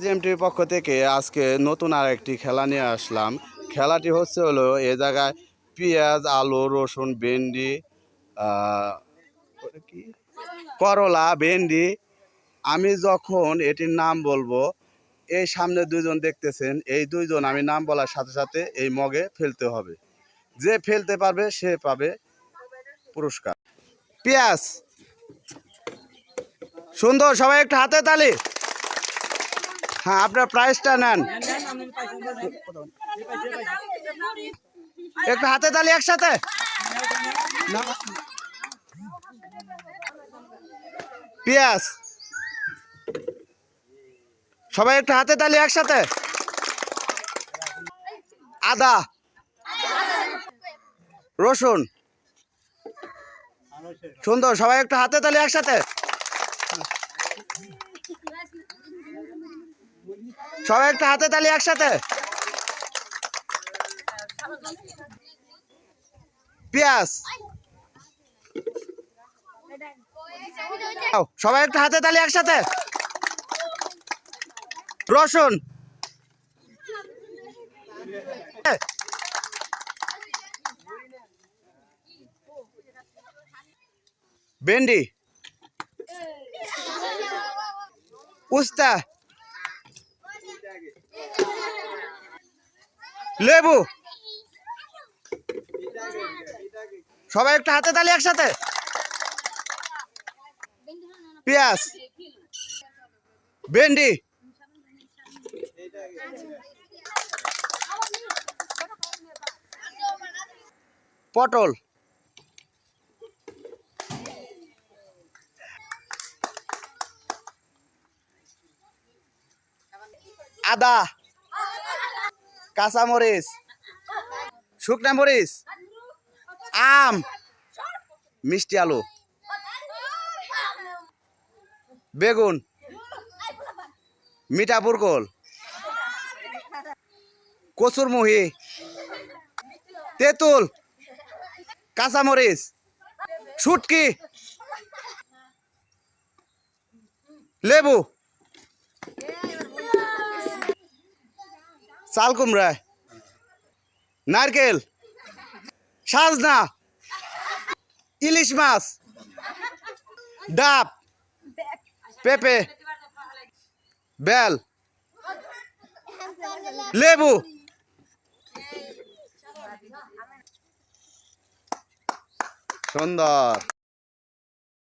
জিএমটির পক্ষ থেকে আজকে নতুন আর একটি খেলা নিয়ে আসলাম। খেলাটি হচ্ছে হলো এ জায়গায় পেঁয়াজ, আলু, রসুন, ভেন্ডি কি? করলা, ভেন্ডি। আমি যখন এটির নাম বলব, এই সামনে দুজন দেখতেছেন, এই দুইজন আমি নাম বলার সাথে সাথে এই মগে ফেলতে হবে। যে ফেলতে পারবে, সে পাবে পুরস্কার। পেঁয়াজ। সুন্দর, সবাই একটু হাতে তালি। হ্যাঁ আপনার প্রাইসটা নেন। একটু হাতে তালি একসাথে। পেঁয়াজ। সবাই একটু হাতে তালি একসাথে। আদা। রসুন। সুন্দর, সবাই একটু হাতে তালি একসাথে। সবাই একটা হাতে তালি একসাথে। পেঁয়াজ। সবাই একটু হাতে তালি একসাথে। রসুন। ভেন্ডি। উস্তা। লেবু। সবাই একটা হাতে তালি একসাথে। পেঁয়াজ। ভেন্ডি। পটল। আদা, কাঁচামরিচ, শুকনা মরিচ, আম, মিষ্টি আলু, বেগুন, মিঠা পুরকল কচুরমুহি তেঁতুল, কাঁচামরিচ, শুটকি, লেবু। চাল নারকেল। সাজনা। ইলিশ মাছ। ডাব। পেঁপে। বেল। লেবু। সুন্দর।